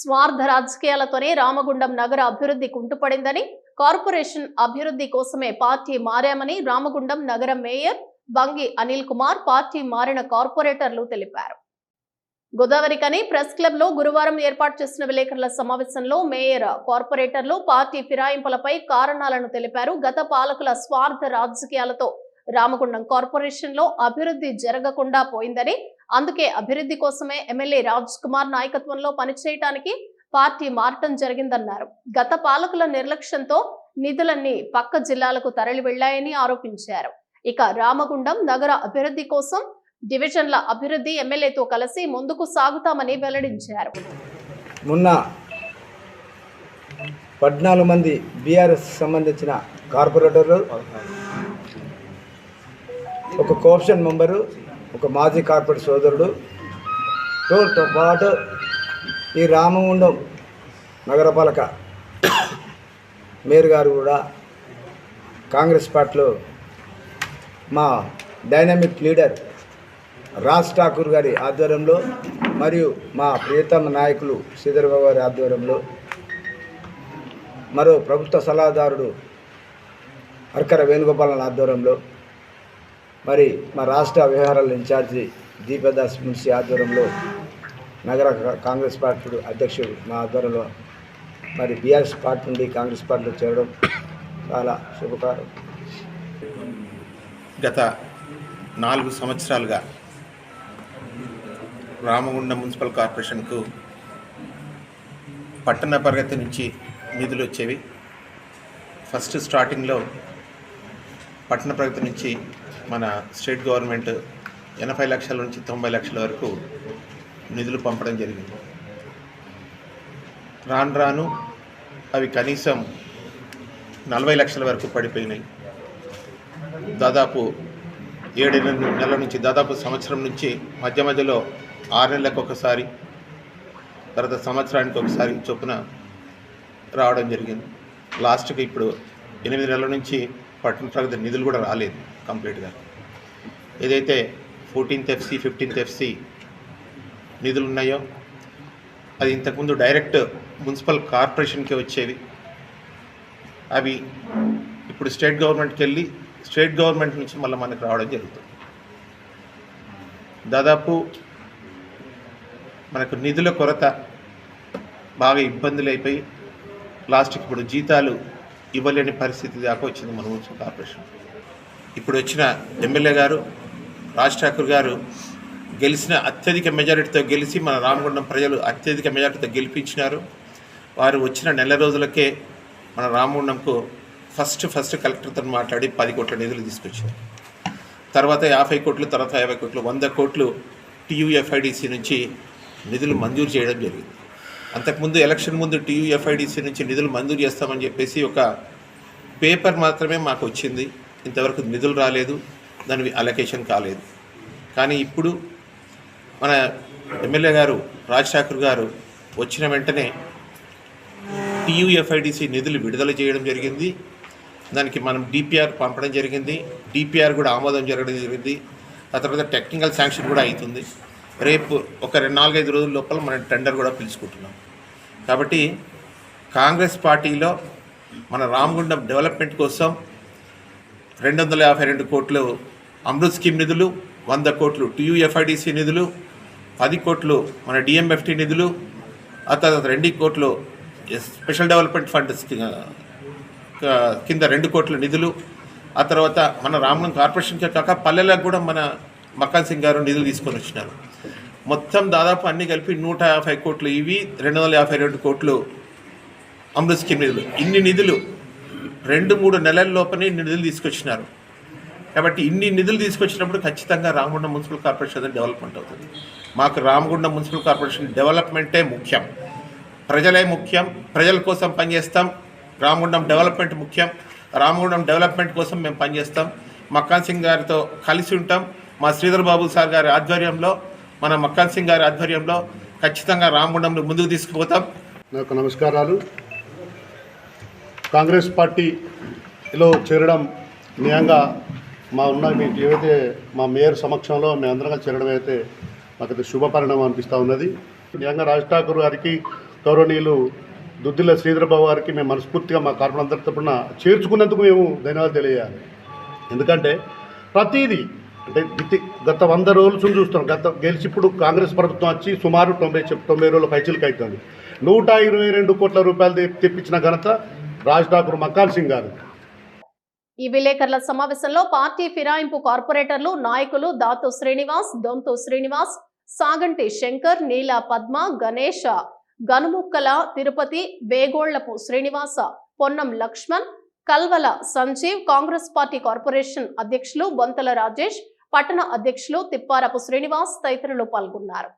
స్వార్థ రాజకీయాలతోనే రామగుండం నగర అభివృద్ధి కుంటుపడిందని కార్పొరేషన్ అభివృద్ధి కోసమే పార్టీ మారామని రామగుండం నగర మేయర్ బంగి అనిల్ కుమార్ పార్టీ మారిన కార్పొరేటర్లు తెలిపారు. గోదావరికని ప్రెస్ క్లబ్లో గురువారం ఏర్పాటు చేసిన విలేకరుల సమావేశంలో మేయర్ కార్పొరేటర్లు పార్టీ ఫిరాయింపులపై కారణాలను తెలిపారు. గత పాలకుల స్వార్థ రాజకీయాలతో రామగుండం కార్పొరేషన్లో అభివృద్ధి జరగకుండా పోయిందని అందుకే అభివృద్ధి కోసమే ఎమ్మెల్యే రాజ్ కుమార్ నాయకత్వంలో పనిచేయటానికి పార్టీ మారటం జరిగిందన్నారు. గత పాలకుల నిర్లక్ష్యంతో నిధులన్నీ పక్క జిల్లాలకు తరలి వెళ్ళాయని ఆరోపించారు. ఇక రామగుండం నగర అభివృద్ధి కోసం డివిజన్ల అభివృద్ధి ఎమ్మెల్యేతో కలిసి ముందుకు సాగుతామని వెల్లడించారు. మొన్న పద్నాలుగు మంది బీఆర్ఎస్ సంబంధించిన కార్పొరేటర్లు ఒక కోఆప్షన్ మెంబరు ఒక మాజీ కార్పొరేట్ సోదరుడు. తో పాటు ఈ రామగుండం నగరపాలక మేయర్ గారు కూడా కాంగ్రెస్ పార్టీలో మా డైనమిక్ లీడర్ రాజ్ ఠాకూర్ గారి ఆధ్వర్యంలో మరియు మా ప్రియతమ నాయకులు శ్రీధర్బాబు గారి ఆధ్వర్యంలో మరో ప్రభుత్వ సలహాదారుడు అర్కర వేణుగోపాలన్ ఆధ్వర్యంలో మరి మా రాష్ట్ర వ్యవహారాల ఇన్ఛార్జి దీపదాస్ మున్సి ఆధ్వర్యంలో నగర కాంగ్రెస్ పార్టీ అధ్యక్షుడు మా ఆధ్వర్యంలో మరి బీఆర్ఎస్ పార్టీ నుండి కాంగ్రెస్ పార్టీలో చేరడం చాలా శుభకారం గత నాలుగు సంవత్సరాలుగా రామగుండం మున్సిపల్ కార్పొరేషన్కు పట్టణ పరిగతి నుంచి నిధులు వచ్చేవి. ఫస్ట్ స్టార్టింగ్లో పట్టణ ప్రగతి నుంచి మన స్టేట్ గవర్నమెంట్ ఎనభై లక్షల నుంచి తొంభై లక్షల వరకు నిధులు పంపడం జరిగింది. రాను రాను అవి కనీసం నలభై లక్షల వరకు పడిపోయినాయి. దాదాపు ఏడు నెలల నుంచి దాదాపు సంవత్సరం నుంచి మధ్య మధ్యలో ఆరు నెలలకు ఒకసారి తర్వాత సంవత్సరానికి ఒకసారి చొప్పున రావడం జరిగింది. లాస్ట్కి ఇప్పుడు ఎనిమిది నెలల నుంచి పట్టణ ప్రగతి నిధులు కూడా రాలేదు కంప్లీట్గా. ఏదైతే ఫోర్టీన్త్ ఎఫ్సి ఫిఫ్టీన్త్ ఎఫ్సి నిధులు ఉన్నాయో అది ఇంతకుముందు డైరెక్ట్ మున్సిపల్ కార్పొరేషన్కి వచ్చేవి. అవి ఇప్పుడు స్టేట్ గవర్నమెంట్కి వెళ్ళి స్టేట్ గవర్నమెంట్ నుంచి మళ్ళీ మనకు రావడం జరుగుతుంది. దాదాపు మనకు నిధుల కొరత బాగా ఇబ్బందులు అయిపోయి లాస్ట్కి ఇప్పుడు జీతాలు ఇవ్వలేని పరిస్థితి దాకా వచ్చింది మన మున్సిపల్ కార్పొరేషన్. ఇప్పుడు వచ్చిన ఎమ్మెల్యే గారు రాజ్ ఠాకూర్ గారు గెలిచిన అత్యధిక మెజారిటీతో గెలిచి మన రామగుండం ప్రజలు అత్యధిక మెజారిటీతో గెలిపించినారు. వారు వచ్చిన నెల రోజులకే మన రామగుండంకు ఫస్ట్ ఫస్ట్ కలెక్టర్తో మాట్లాడి పది కోట్ల నిధులు తీసుకొచ్చారు. తర్వాత యాభై కోట్లు తర్వాత యాభై కోట్లు వంద కోట్లు టీయూఎఫ్ఐడిసి నుంచి నిధులు మంజూరు చేయడం జరిగింది. అంతకుముందు ఎలక్షన్ ముందు టీయూఎఫ్ఐడిసి నుంచి నిధులు మంజూరు చేస్తామని చెప్పేసి ఒక పేపర్ మాత్రమే మాకు వచ్చింది. ఇంతవరకు నిధులు రాలేదు. దాని అలొకేషన్ కాలేదు. కానీ ఇప్పుడు మన ఎమ్మెల్యే గారు రాజ్ ఠాకూర్ గారు వచ్చిన వెంటనే టీయూఎఫ్ఐడిసి నిధులు విడుదల చేయడం జరిగింది. దానికి మనం డిపిఆర్ పంపడం జరిగింది. డిపిఆర్ కూడా ఆమోదం జరగడం జరిగింది. ఆ తర్వాత టెక్నికల్ శాంక్షన్ కూడా అవుతుంది. రేపు ఒక రెండు నాలుగైదు రోజుల లోపల మనం టెండర్ కూడా పిలుచుకుంటున్నాం. కాబట్టి కాంగ్రెస్ పార్టీలో మన రామగుండం డెవలప్మెంట్ కోసం రెండు వందల యాభై రెండు కోట్లు అమృత్ స్కీమ్ నిధులు వంద కోట్లు టీయూఎఫ్ఐడిసి నిధులు పది కోట్లు మన డిఎంఎఫ్టి నిధులు ఆ తర్వాత రెండు కోట్లు స్పెషల్ డెవలప్మెంట్ ఫండ్ కింద రెండు కోట్ల నిధులు ఆ తర్వాత మన రామగుండం కార్పొరేషన్కే కాక పల్లెలకు కూడా మన మక్కాన్ సింగ్ గారు నిధులు తీసుకొని వచ్చినారు. మొత్తం దాదాపు అన్ని కలిపి నూట యాభై కోట్లు ఇవి రెండు వందల యాభై రెండు కోట్లు అమృత్ స్కీమ్ నిధులు. ఇన్ని నిధులు రెండు మూడు నెలల లోపలే ఇన్ని నిధులు తీసుకొచ్చినారు. కాబట్టి ఇన్ని నిధులు తీసుకొచ్చినప్పుడు ఖచ్చితంగా రామగుండం మున్సిపల్ కార్పొరేషన్ అనేది డెవలప్మెంట్ అవుతుంది. మాకు రామగుండం మున్సిపల్ కార్పొరేషన్ డెవలప్మెంటే ముఖ్యం. ప్రజలే ముఖ్యం ప్రజల కోసం పనిచేస్తాం. రామగుండం డెవలప్మెంట్ ముఖ్యం. రామగుండం డెవలప్మెంట్ కోసం మేము పనిచేస్తాం. మక్కాన్ సింగ్ గారితో కలిసి ఉంటాం. మా శ్రీధర్ బాబు సార్ గారి ఆధ్వర్యంలో మన మక్కన్ సింగ్ గారి ఆధ్వర్యంలో ఖచ్చితంగా రామగుండంలో ముందుకు తీసుకుపోతాం. నాకు నమస్కారాలు. కాంగ్రెస్ పార్టీలో చేరడం నిజంగా మా ఉన్న మీకు ఏవైతే మా మేయర్ సమక్షంలో మేము అందరంగా చేరడం అయితే మాకైతే శుభ పరిణామం అనిపిస్తూ ఉన్నది. నిజంగా రాజ్ ఠాకూర్ గారికి ఒక గౌరవనీయులు దుద్దిల్ల శ్రీధరబాబు గారికి మేము మనస్ఫూర్తిగా మా కార్పణ అందరి తరపున చేర్చుకున్నందుకు మేము ధన్యవాదాలు తెలియాలి ఎందుకంటే ప్రతిదీ అంటే గత వంద రోజులు చూస్తున్నాం. గత గెలిచి ఇప్పుడు కాంగ్రెస్ ప్రభుత్వం వచ్చి సుమారు తొంభై తొంభై రోజుల పైచీలకు అవుతుంది. నూట ఇరవై రెండు కోట్ల రూపాయలు తెప్పించిన ఘనత రాజ్ ఠాకూర్ మకాన్ సింగ్ గారు. ఈ విలేకరుల సమావేశంలో పార్టీ ఫిరాయింపు కార్పొరేటర్లు నాయకులు దాతో శ్రీనివాస్ దొంతో శ్రీనివాస్ సాగంటి శంకర్ నీల పద్మ గణేష గనుముక్కల తిరుపతి వేగోళ్ళపు శ్రీనివాస పొన్నం లక్ష్మణ్ కల్వల సంజీవ్ కాంగ్రెస్ పార్టీ కార్పొరేషన్ అధ్యక్షులు బొంతల రాజేష్ పట్టణ అధ్యక్షులు తిప్పారపు శ్రీనివాస్ తదితరులు పాల్గొన్నారు.